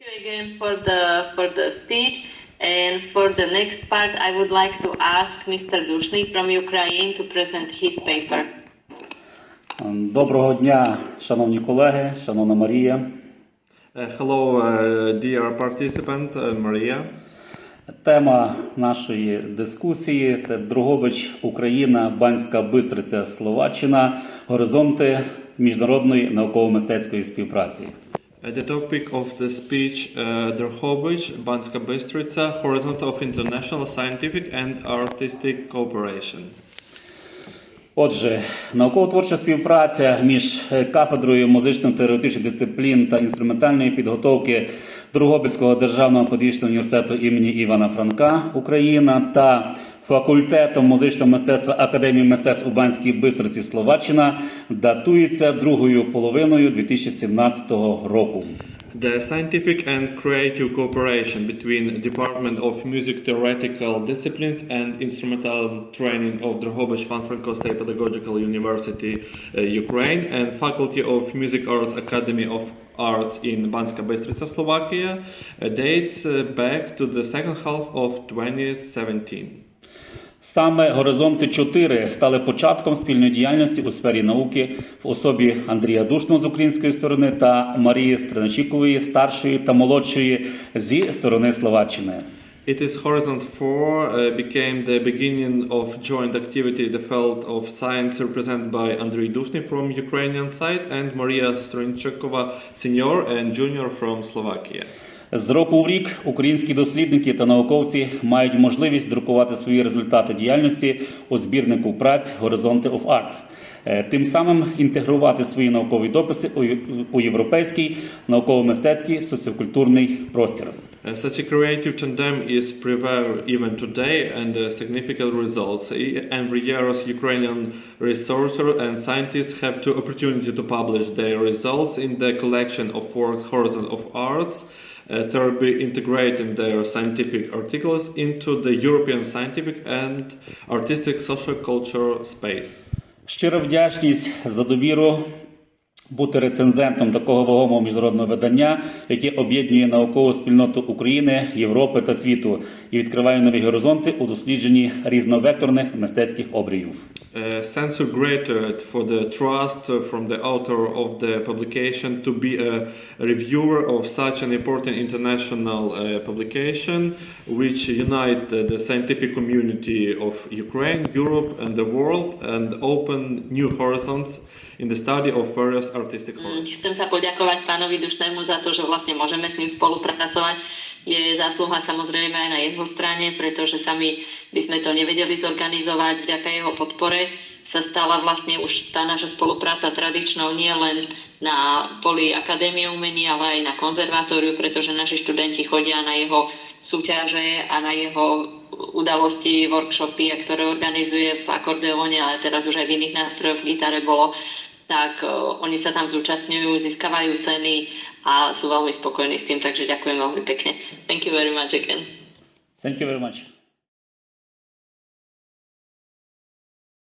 you again for the for the speech. And for the next part, I would like to ask Mr. Dushny from Ukraine to present his paper. Доброго дня, шановні колеги, шановна Марія. Uh, hello, uh, dear participant, uh, Maria. Тема нашої дискусії це Другобич, Україна, Банська Бистриця, Словаччина, горизонти міжнародної науково-мистецької співпраці. Uh, the topic of the speech, uh, Drohobych, Banska Bystrica, Horizon of International Scientific and Artistic Cooperation. Отже, науково-творча співпраця між е, кафедрою музично-теоретичних дисциплін та інструментальної підготовки Другобицького державного педагогічного університету імені Івана Франка Україна та факультетом музичного мистецтва Академії мистецтв у Банській Бистриці Словаччина датується другою половиною 2017 року. The scientific and creative cooperation between Department of Music Theoretical Disciplines and Instrumental Training of Drohobych Van Franco State Pedagogical University, uh, Ukraine, and Faculty of Music Arts Academy of Arts in Banska Bystrica, Slovakia, uh, dates uh, back to the second half of 2017. Саме горизонти 4 стали початком спільної діяльності у сфері науки в особі Андрія Душного з української сторони та Марії Стриночікової, старшої та молодшої зі сторони Словаччини. It is Horizon 4 uh, became the beginning of joint activity in the field of science represented by Andrei Dushny from Ukrainian side and Maria Stronchakova senior and junior from Slovakia. З року в рік українські дослідники та науковці мають можливість друкувати свої результати діяльності у збірнику праць Горизонти of Art. Е, Тим самим інтегрувати свої наукові дописи у європейський науково-мистецький соціокультурний простір. Uh, such a creative tandem is prevail even today and uh, significant results. E- Every year, Ukrainian researchers and scientists have the opportunity to publish their results in the collection of works Horizon of Arts uh, to be integrating their scientific articles into the European scientific and artistic social culture space. Щира вдячність за довіру бути рецензентом такого вагомого міжнародного видання, яке об'єднує наукову спільноту України, Європи та світу і відкриває нові горизонти у дослідженні різновекторних мистецьких обріїв. Uh, sense gratitude for the trust uh, from the author of the publication to be a reviewer of such an important international uh, publication which unite uh, the scientific community of Ukraine, Europe and the world and open new horizons in the study of various artistic horizons. Chcem sa poďakovať pánovi Dušnému za to, že vlastne môžeme s ním spolupracovať. Je zásluha samozrejme aj na jeho strane, pretože sami by sme to nevedeli zorganizovať. Vďaka jeho podpore sa stala vlastne už tá naša spolupráca tradičnou nie len na poli Akadémie umení, ale aj na konzervatóriu, pretože naši študenti chodia na jeho súťaže a na jeho udalosti, workshopy, ktoré organizuje v akordeóne, ale teraz už aj v iných nástrojoch, gitare bolo tak uh, oni sa tam zúčastňujú, získavajú ceny a sú veľmi spokojní s tým, takže ďakujem veľmi pekne. Thank you very much again. Thank you very much.